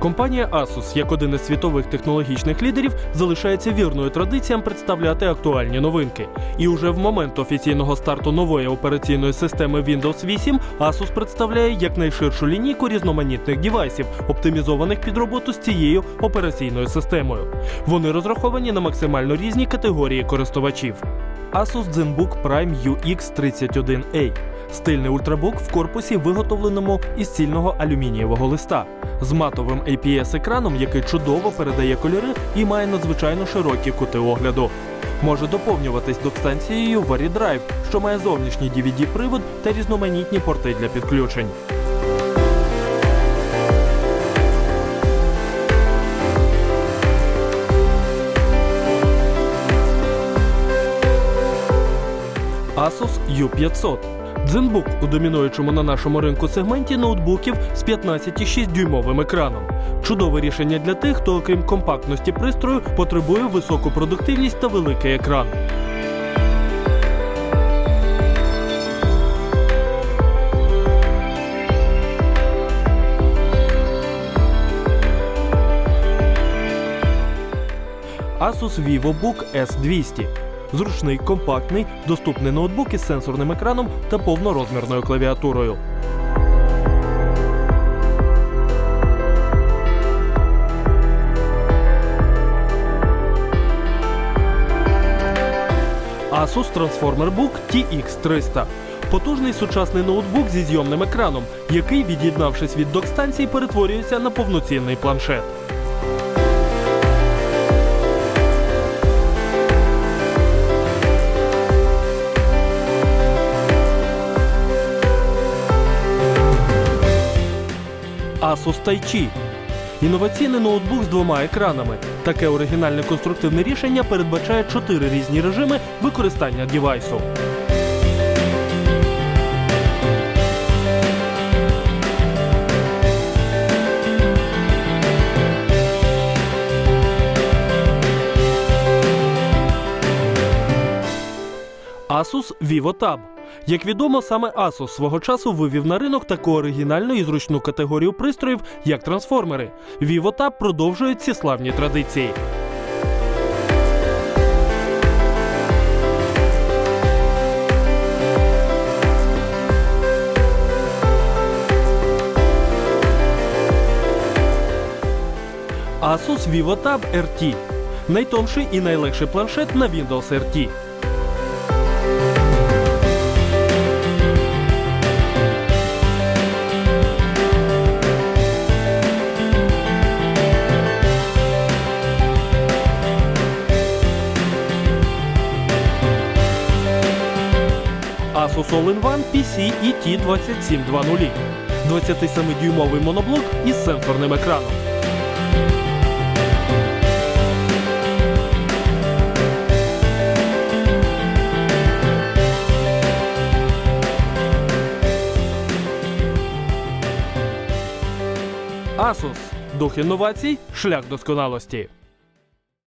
Компанія Asus, як один із світових технологічних лідерів, залишається вірною традиціям представляти актуальні новинки. І уже в момент офіційного старту нової операційної системи Windows 8 Asus представляє якнайширшу лінійку різноманітних девайсів, оптимізованих під роботу з цією операційною системою. Вони розраховані на максимально різні категорії користувачів. Asus ZenBook Prime UX31A стильний ультрабук в корпусі, виготовленому із цільного алюмінієвого листа, з матовим APS-екраном, який чудово передає кольори і має надзвичайно широкі кути огляду. Може доповнюватись док-станцією VariDrive, що має зовнішній DVD-привод та різноманітні порти для підключень. Asus U500 Дзенбук у домінуючому на нашому ринку сегменті ноутбуків з 15,6 дюймовим екраном. Чудове рішення для тих, хто, окрім компактності пристрою, потребує високу продуктивність та великий екран. Asus VivoBook S200 зручний, компактний, доступний ноутбук із сенсорним екраном та повнорозмірною клавіатурою. Asus Transformer Book TX300 потужний сучасний ноутбук зі зйомним екраном, який, від'єднавшись від док-станції, перетворюється на повноцінний планшет. Asus Taichi. Інноваційний ноутбук з двома екранами. Таке оригінальне конструктивне рішення передбачає чотири різні режими використання девайсу. Asus VivoTab. Як відомо, саме Asus свого часу вивів на ринок таку оригінальну і зручну категорію пристроїв, як трансформери. VivoTab продовжує ці славні традиції. Asus VivoTab RT найтонший і найлегший планшет на Windows RT. Asus All-in-One PC ET2720. 27-дюймовий моноблок із сенсорним екраном. Asus. Дух інновацій, шлях досконалості.